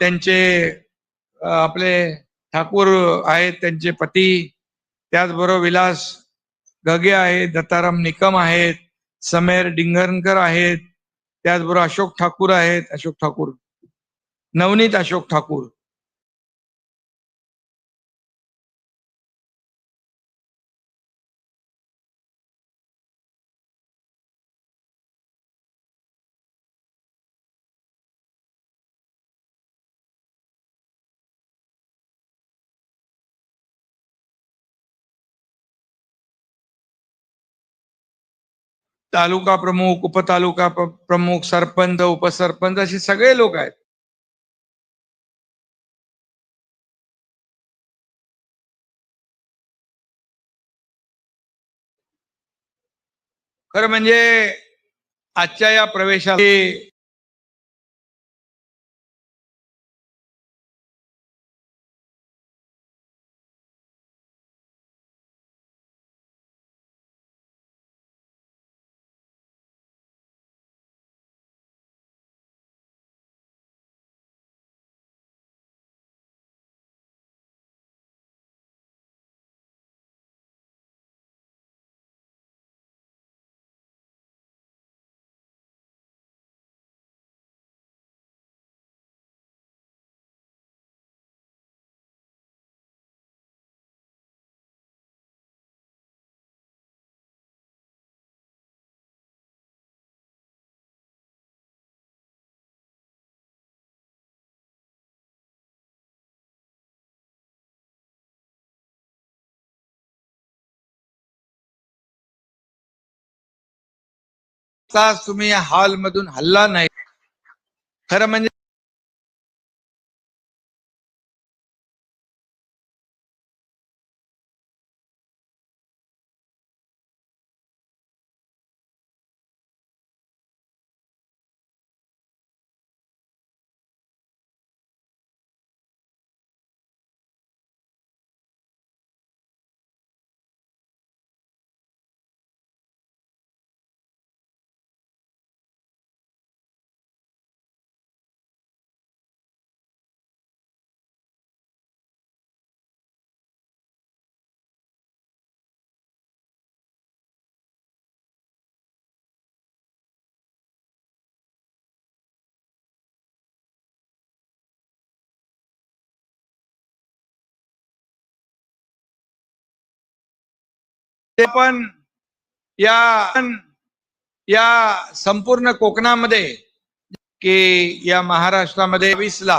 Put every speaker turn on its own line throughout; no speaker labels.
त्यांचे आपले ठाकूर आहेत त्यांचे पती त्याचबरोबर विलास गगे आहेत दत्ताराम निकम आहेत समेर डिंगरकर आहेत त्याचबरोबर अशोक ठाकूर आहेत अशोक ठाकूर नवनीत अशोक ठाकूर. तालुका प्रमुख उपतालुका प्रमुख सरपंच उपसरपंच असे सगळे लोक आहेत. खरं म्हणजे आजच्या या प्रवेशाची तास तुम्ही या हॉल मधून हल्ला नाही. खरं म्हणजे ते पण या या संपूर्ण कोकणामध्ये की या महाराष्ट्रामध्ये वीसला.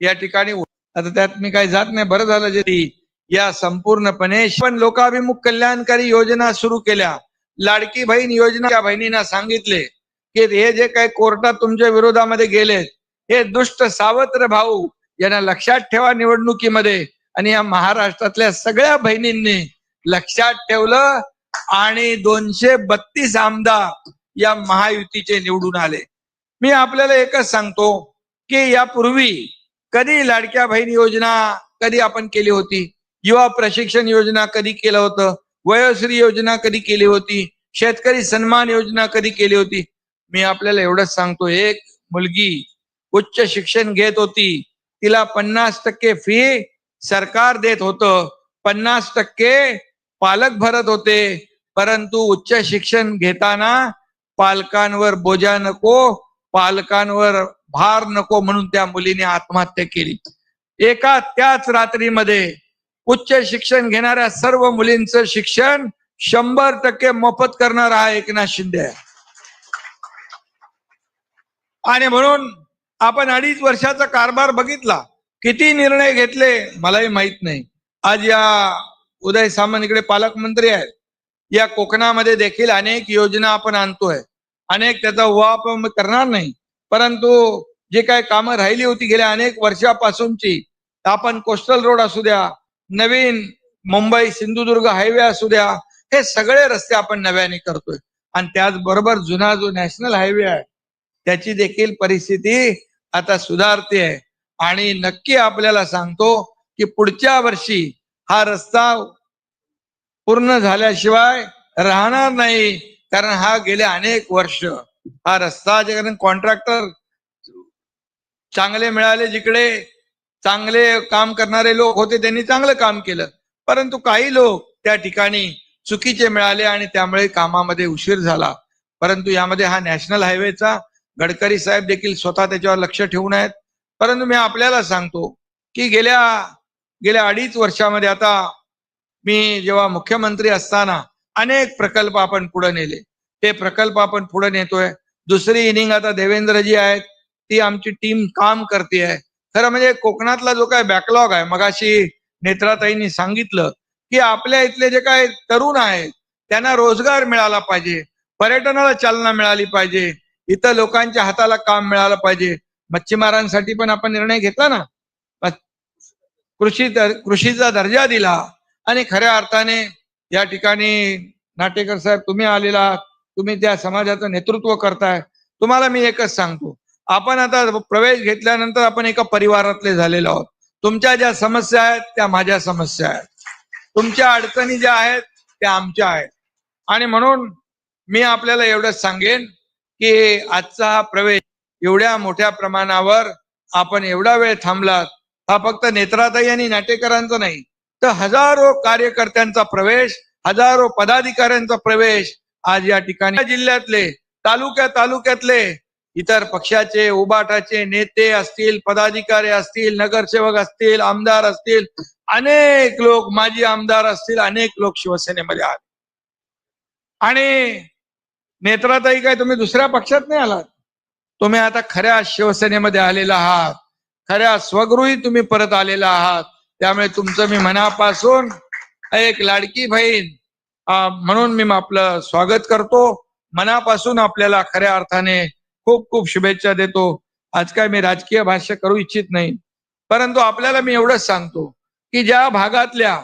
या ठिकाणी आता त्यात मी काही जात नाही बरं झालं जे या संपूर्णपणे पण लोकाभिमुख कल्याणकारी योजना सुरू केल्या. लाडकी बहीण योजना त्या बहिणींना सांगितले की हे जे काही कोर्टात तुमच्या विरोधामध्ये गेलेत हे दुष्ट सावत्र भाऊ यांना लक्षात ठेवा निवडणुकीमध्ये. आणि या महाराष्ट्रातल्या सगळ्या बहिणींनी लक्षात ठेवलं आणि दोनशे बत्तीस आमदार या महायुतीचे निवडून आले. मी आपल्याला एकच सांगतो की यापूर्वी कधी लाडक्या बहीण योजना कधी आपण केली होती? युवा प्रशिक्षण योजना कधी केलं होतं? वयोश्री योजना कधी केली होती? शेतकरी सन्मान योजना कधी केली होती? मी आपल्याला एवढंच सांगतो एक मुलगी उच्च शिक्षण घेत होती. तिला पन्नास टक्के फी सरकार देत होतं. पन्नास टक्के पालक भरत होते. परंतु उच्च शिक्षण घेताना पालकांवर बोजा नको पालकांवर भार नको म्हणून त्या मुलीने आत्महत्या केली. एका त्याच रात्रीमध्ये उच्च शिक्षण घेणाऱ्या सर्व मुलींचं शिक्षण शंभर टक्के मोफत करणार हा एकनाथ शिंदे आहे. आणि म्हणून आपण अडीच वर्षाचा कारभार बघितला. किती निर्णय घेतले मलाही माहीत नाही. आज या उदय सामंत इकडे पालकमंत्री आहेत. या कोकणामध्ये देखील अनेक योजना आपण आणतोय. अनेक त्याचा वाप करणार नाही. परंतु जे काही कामं राहिली होती गेल्या अनेक वर्षापासूनची आपण कोस्टल रोड असू द्या नवीन मुंबई सिंधुदुर्ग हायवे असू द्या हे सगळे रस्ते आपण नव्याने करतोय. आणि त्याचबरोबर जुना जो नॅशनल हायवे आहे त्याची देखील परिस्थिती आता सुधारते. आहे आणि नक्की आपल्याला सांगतो की पुढच्या वर्षी हा रस्ता पूर्ण झाल्याशिवाय राहणार नाही कारण हा गेले अनेक वर्ष. हा रस्ता जे कारण कॉन्ट्रॅक्टर चांगले मिळाले जिकडे चांगले काम करणारे लोक होते त्यांनी चांगलं काम केलं. परंतु काही लोक त्या ठिकाणी चुकीचे मिळाले आणि त्यामुळे कामामध्ये उशीर झाला. परंतु यामध्ये हा नॅशनल हायवेचा गडकरी साहेब देखील स्वतः त्याच्यावर लक्ष ठेवून आहेत. परंतु मी आपल्याला सांगतो की गेल्या गेल्या अडीच वर्षामध्ये आता मी जेव्हा मुख्यमंत्री असताना अनेक प्रकल्प आपण पुढे नेले. ते प्रकल्प आपण पुढे नेतोय. दुसरी इनिंग आता देवेंद्रजी आहेत. ती आमची टीम काम करते आहे. खरं म्हणजे कोकणातला जो काय बॅकलॉग आहे मगाशी नेत्राताईंनी सांगितलं की आपल्या इथले जे काय तरुण आहेत त्यांना रोजगार मिळाला पाहिजे. पर्यटनाला चालना मिळाली पाहिजे. इथं लोकांच्या हाताला काम मिळालं पाहिजे. मच्छीमारांसाठी पण आपण निर्णय घेतला ना. कृषी दर- कृषीचा दर्जा दिला. आणि खऱ्या अर्थाने या ठिकाणी नाटेकर साहेब तुम्ही आलेला तुम्ही त्या समाजाचं नेतृत्व करताय. तुम्हाला मी एकच सांगतो. आपण आता प्रवेश घेतल्यानंतर आपण एका परिवारातले झालेलो आहोत. तुमच्या ज्या समस्या आहेत त्या माझ्या समस्या आहेत. तुमच्या अडचणी ज्या आहेत त्या आमच्या आहेत. आणि म्हणून मी आपल्याला एवढंच सांगेन की आजचा हा प्रवेश एवढ्या मोठ्या प्रमाणावर आपण एवढा वेळ थांबलात हा फक्त नेत्राताई आणि नाटेकरांचा नाही तर हजारो कार्यकर्त्यांचा प्रवेश हजारो पदाधिकाऱ्यांचा प्रवेश आज या ठिकाणी जिल्ह्यातले तालुक्या तालुक्यातले इतर पक्षाचे उबाटाचे नेते असतील पदाधिकारी असतील नगरसेवक असतील आमदार असतील अनेक लोक माजी आमदार असतील अनेक लोक शिवसेनेमध्ये आले. आणि नेत्राताई काय तुम्ही दुसऱ्या पक्षात नाही आलात? तुम्ही आता खऱ्या शिवसेनेमध्ये आलेला आहात. खऱ्या स्वगृही तुम्ही परत आलेला आहात. त्यामुळे तुमचं मी मनापासून एक लाडकी बहीण म्हणून मी आपलं स्वागत करतो. मनापासून आपल्याला खऱ्या अर्थाने खूप खूप शुभेच्छा देतो. आज काय मी राजकीय भाष्य करू इच्छित नाही. परंतु आपल्याला मी एवढंच सांगतो की ज्या भागातल्या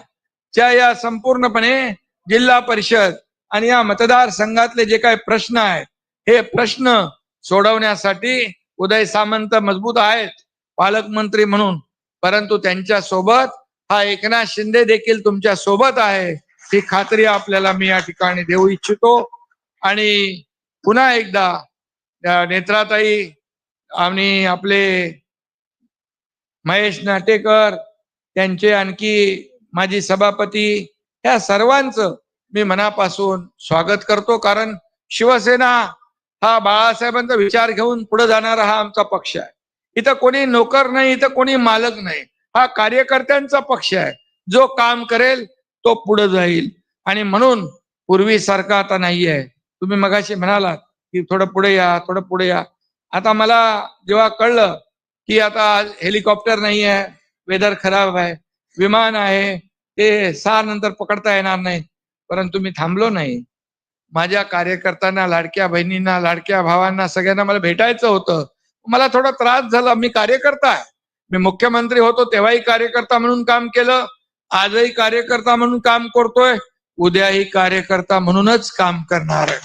ज्या या संपूर्णपणे जिल्हा परिषद आणि या मतदारसंघातले जे काही प्रश्न आहेत हे प्रश्न सोडवण्यासाठी उदय सामंत मजबूत आहेत पालकमंत्री म्हणून. परंतु त्यांच्यासोबत हा एकनाथ शिंदे देखील तुमच्यासोबत आहे ही खात्री आपल्याला मी या ठिकाणी देऊ इच्छितो. आणि पुन्हा एकदा नेत्राताई आणि आपले महेश नाटेकर त्यांचे आणखी माजी सभापती या सर्वांचं मी मनापासून स्वागत करतो कारण शिवसेना हा बाळासाहेबांचा विचार घेऊन पुढे जाणारा हा आमचा पक्ष आहे. इथं कोणी नोकर नाही इथं कोणी मालक नाही. हा कार्यकर्त्यांचा पक्ष आहे. जो काम करेल तो पुढे जाईल. आणि म्हणून पूर्वीसारखा आता नाही आहे तुम्ही मगाशी म्हणालात की थोडं पुढे या थोडं पुढे या. आता मला जेव्हा कळलं की आता हेलिकॉप्टर नाही आहे वेदर खराब आहे विमान आहे ते सहा नंतर पकडता येणार नाही. परंतु मी थांबलो नाही. माझ्या कार्यकर्त्यांना लाडक्या बहिणींना लाडक्या भावांना सगळ्यांना मला भेटायचं होतं. मला थोडा त्रास झाला. मी कार्यकर्ता आहे. मी मुख्यमंत्री होतो तेव्हाही कार्यकर्ता म्हणून काम केलं. आजही कार्यकर्ता म्हणून काम करतोय. उद्याही कार्यकर्ता म्हणूनच काम करणार आहे.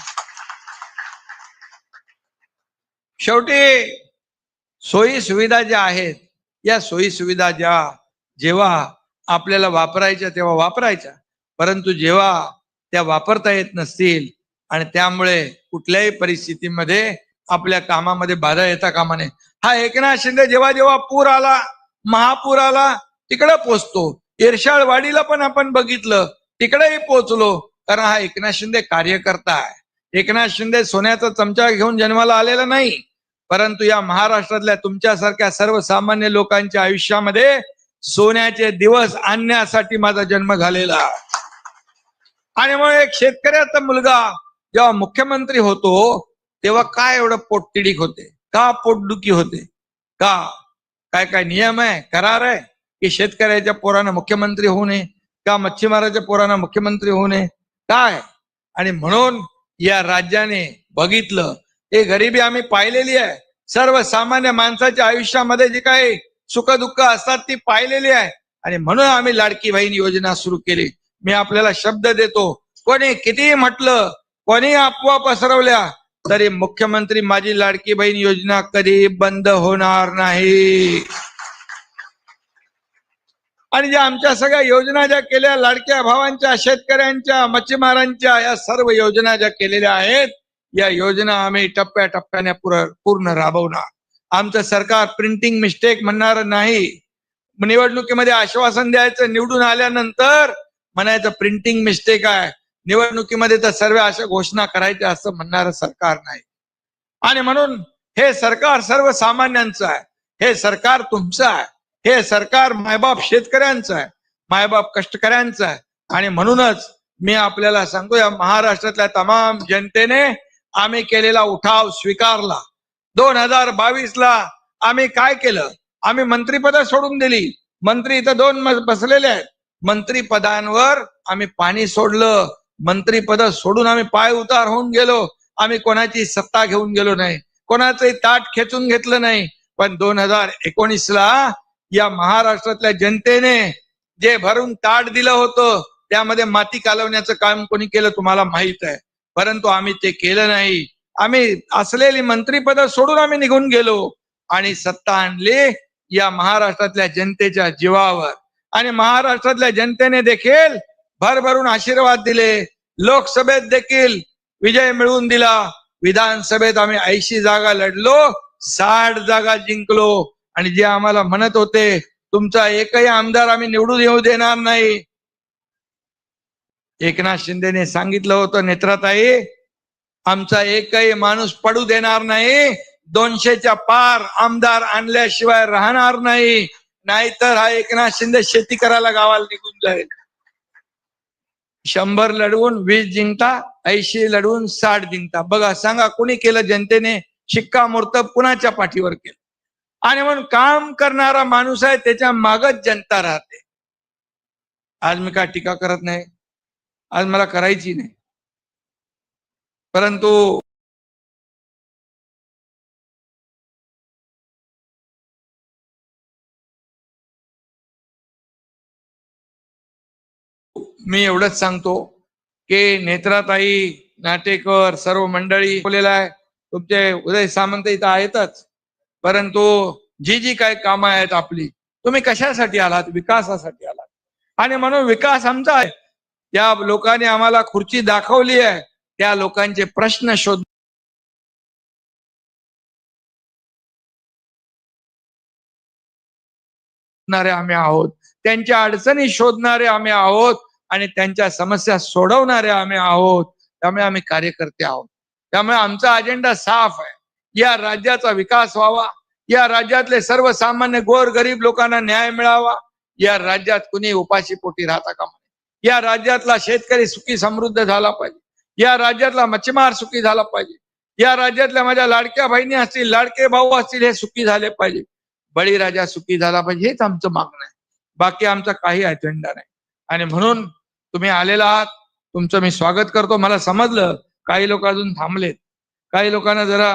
शेवटी सोयी सुविधा ज्या आहेत या सोयी सुविधा ज्या जेव्हा आपल्याला वापरायच्या तेव्हा वापरायच्या. परंतु जेव्हा त्या वापरता येत नसतील आणि त्यामुळे कुठल्याही परिस्थितीमध्ये आपल्या कामामध्ये बाधा येता कामा नये. हा एकनाथ शिंदे जेव्हा जेव्हा पूर आला महापूर आला तिकडे पोचतो. इरशाळवाडीला पण आपण बघितलं तिकडेही पोचलो. कारण हा एकनाथ शिंदे कार्यकर्ता आहे. एकनाथ शिंदे सोन्याचा चमचा घेऊन जन्माला आलेला नाही. परंतु या महाराष्ट्रातल्या तुमच्यासारख्या सर्वसामान्य लोकांच्या आयुष्यामध्ये सोन्याचे दिवस आणण्यासाठी माझा जन्म झालेला आहे. आणि मग एक शेतकऱ्याचा मुलगा जेव्हा मुख्यमंत्री होतो तेव्हा काय एवढं पोटतिडीक होते? का पोटदुखी होते? का? काय काय नियम आहे? करार आहे? की शेतकऱ्याच्या पोरानं मुख्यमंत्री होऊ नये? का मच्छीमाराच्या पोरानं मुख्यमंत्री होऊ नये? काय? आणि म्हणून या राज्याने बघितलं हे गरिबी आम्ही पाहिलेली आहे. सर्वसामान्य माणसाच्या आयुष्यामध्ये जे काही सुखदुःख असतात ती पाहिलेली आहे. आणि म्हणून आम्ही लाडकी बहीण योजना सुरू केली. मी आपल्याला शब्द देतो. कोणी कितीही म्हटलं कोणी अफवा पसरवल्या तरी मुख्यमंत्री माझी लाडकी बहीण योजना कधी बंद होणार नाही. आणि ज्या आमच्या सगळ्या योजना ज्या केल्या लाडक्या भावांच्या शेतकऱ्यांच्या मच्छीमारांच्या या सर्व योजना ज्या केलेल्या आहेत या योजना आम्ही टप्प्याटप्प्याने पूर- पूर्ण राबवणार. आमचं सरकार प्रिंटिंग मिस्टेक म्हणणार नाही. निवडणुकीमध्ये आश्वासन द्यायचं निवडून आल्यानंतर म्हणायचं प्रिंटिंग मिस्टेक आहे. निवडणुकीमध्ये तर सर्व अशा घोषणा करायच्या असं म्हणणारं सरकार नाही. आणि म्हणून हे सरकार सर्वसामान्यांचं आहे. हे सरकार तुमचं आहे. हे सरकार मायबाप शेतकऱ्यांचं आहे. मायबाप कष्टकऱ्यांचं आहे. आणि म्हणूनच मी आपल्याला सांगतो या महाराष्ट्रातल्या तमाम जनतेने आम्ही केलेला उठाव स्वीकारला. दोन हजार बावीस ला आम्ही काय केलं? आम्ही मंत्रीपद सोडून दिली. मंत्री इथं दोन बसलेले आहेत. मंत्रीपदांवर आम्ही पाणी सोडलं. मंत्रीपद सोडून आम्ही पाय उतार होऊन गेलो. आम्ही कोणाची सत्ता घेऊन गेलो नाही. कोणाचंही ताट खेचून घेतलं नाही. पण दोन हजार एकोणीस ला या महाराष्ट्रातल्या जनतेने जे भरून ताट दिलं होतं त्यामध्ये माती कालवण्याचं काम कोणी केलं तुम्हाला माहीत आहे. परंतु आम्ही ते केलं नाही. आम्ही असलेली मंत्रीपद सोडून आम्ही निघून गेलो आणि सत्ता आणली या महाराष्ट्रातल्या जनतेच्या जीवावर. आणि महाराष्ट्रातल्या जनतेने देखील भरभरून आशीर्वाद दिले. लोकसभेत देखील विजय मिळवून दिला. विधानसभेत आम्ही ऐंशी जागा लढलो साठ जागा जिंकलो. आणि जे आम्हाला म्हणत होते तुमचा एकही आमदार आम्ही निवडून येऊ देणार नाही. एकनाथ शिंदेने सांगितलं होतं नेत्राताई आमचा एकही माणूस पडू देणार नाही. दोनशेच्या पार आमदार आणल्याशिवाय राहणार नाही. नाहीतर हा एकनाथ शिंदे शेती करायला गावाला निघून जाईल. शंभर लढवून वीस जिंकता ऐंशी लढवून साठ जिंकता. बघा सांगा कोणी केलं जनतेने शिक्कामोर्तब कुणाच्या पाठीवर केलं? आणि म्हणून काम करणारा माणूस आहे त्याच्या मागच जनता राहते. आज मी काय टीका करत नाही? आज मला करायची नाही. परंतु मी एवढंच सांगतो की नेत्राताई नाटेकर सर्व मंडळी बोललेला आहे. तुमचे उदय सामंत इथं आहेतच. परंतु जी जी काही कामं आहेत आपली तुम्ही कशासाठी आलात? विकासासाठी आलात. आणि म्हणून विकास आमचा आहे. त्या लोकांनी आम्हाला खुर्ची दाखवली आहे. त्या लोकांचे प्रश्न शोध शोधणारे आम्ही आहोत. त्यांच्या अडचणी शोधणारे आम्ही आहोत. आणि त्यांच्या समस्या सोडवणारे आम्ही आहोत. त्यामुळे आम्ही कार्यकर्ते आहोत. त्यामुळे आमचा अजेंडा साफ आहे. या राज्याचा विकास व्हावा. या राज्यातले सर्वसामान्य गोर गरीब लोकांना न्याय मिळावा. या राज्यात कुणी उपाशी पोटी राहता का या राज्यातला शेतकरी सुखी समृद्ध झाला पाहिजे. या राज्यातला मच्छीमार सुखी झाला पाहिजे. या राज्यातल्या माझ्या लाडक्या बहिणी असतील लाडके भाऊ असतील हे सुखी झाले पाहिजे. बळीराजा सुखी झाला पाहिजे हेच आमचं मागणं आहे. बाकी आमचा काही अजेंडा नाही. आणि म्हणून तुम्ही आलेला आहात तुमचं मी स्वागत करतो. मला समजलं काही लोक अजून थांबलेत. काही लोकांना जरा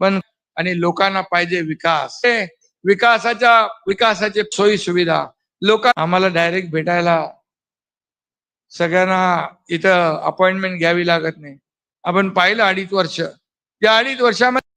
पण आणि लोकांना पाहिजे विकास. हे विकासाच्या विकासाचे सोयी सुविधा. लोक आम्हाला डायरेक्ट भेटायला सगळ्यांना इथं अपॉइंटमेंट घ्यावी लागत नाही. आपण पाहिलं अडीच वर्ष. या अडीच वर्षामध्ये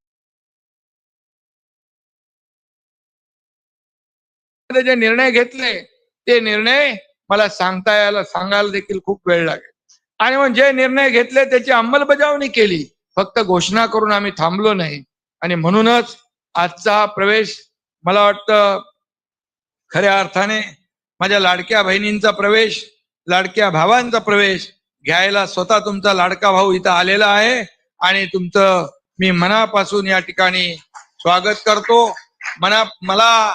जे निर्णय घेतले ते निर्णय मला सांगता यायला सांगायला देखील खूप वेळ लागेल. आणि मग जे निर्णय घेतले त्याची अंमलबजावणी केली. फक्त घोषणा करून आम्ही थांबलो नाही. आणि म्हणूनच आजचा हा प्रवेश मला वाटतं खऱ्या अर्थाने माझ्या लाडक्या बहिणींचा प्रवेश लाडक्या भावांचा प्रवेश घ्यायला स्वतः तुमचा लाडका भाऊ इथं आलेला आहे. आणि तुमचं मी मनापासून या ठिकाणी स्वागत करतो. मना मला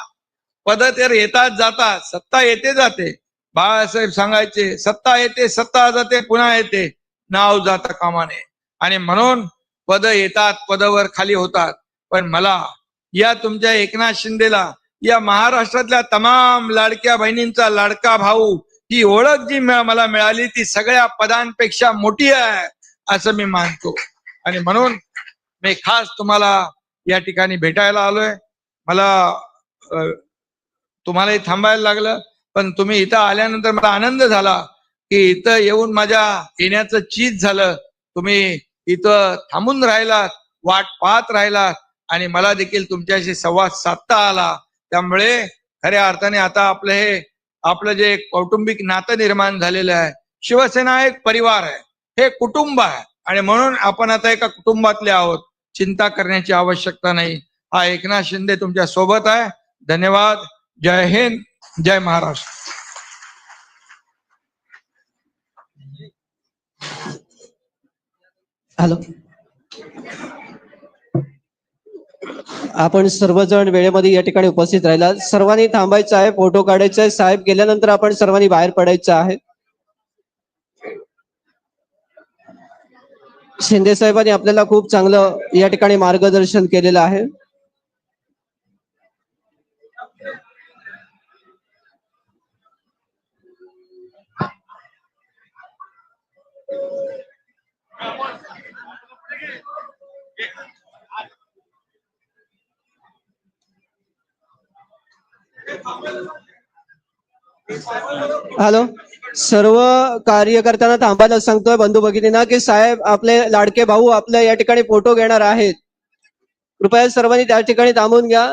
पद तर येतात जातात सत्ता येते जाते. बाळासाहेब सांगायचे सत्ता येते सत्ता जाते पुन्हा येते. नाव जाता कामाने. आणि म्हणून पद येतात पदवर खाली होतात. पण मला या तुमच्या एकनाथ शिंदेला या महाराष्ट्रातल्या तमाम लाडक्या बहिणींचा लाडका भाऊ ही ओळख जी मला मिळाली ती सगळ्या पदांपेक्षा मोठी आहे असं मी मानतो. आणि म्हणून मी खास तुम्हाला या ठिकाणी भेटायला आलोय. मला तुम्हालाही थांबायला लागलं पण तुम्ही इथं आल्यानंतर मला आनंद झाला की इथं येऊन माझ्या येण्याचं चीज झालं. तुम्ही इथं थांबून राहिलात वाट पाहत राहिलात आणि मला देखील तुमच्याशी संवाद साधता आला. त्यामुळे खऱ्या अर्थाने आता आपलं हे आपलं जे कौटुंबिक नातं निर्माण झालेलं आहे शिवसेना एक परिवार आहे हे कुटुंब आहे आणि म्हणून आपण आता एका कुटुंबातले आहोत. चिंता करण्याची आवश्यकता नाही. हा एकनाथ शिंदे तुमच्यासोबत आहे. धन्यवाद. जय हिंद जय महाराष्ट्र.
हॅलो. आपण सर्वजण वेळेमध्ये या ठिकाणी उपस्थित राहिला. सर्वांनी थांबायचं आहे फोटो काढायचा आहे. साहेब गेल्यानंतर आपण सर्वांनी बाहेर पडायचं आहे. शिंदे साहेबांनी आपल्याला खूप चांगलं या ठिकाणी मार्गदर्शन केलेलं आहे. हॅलो. सर्व कार्यकर्त्यांना थांबायला सांगतोय बंधू भगिनींना की साहेब आपले लाडके भाऊ आपल्या या ठिकाणी फोटो घेणार आहेत. कृपया सर्वांनी त्या ठिकाणी थांबून घ्या.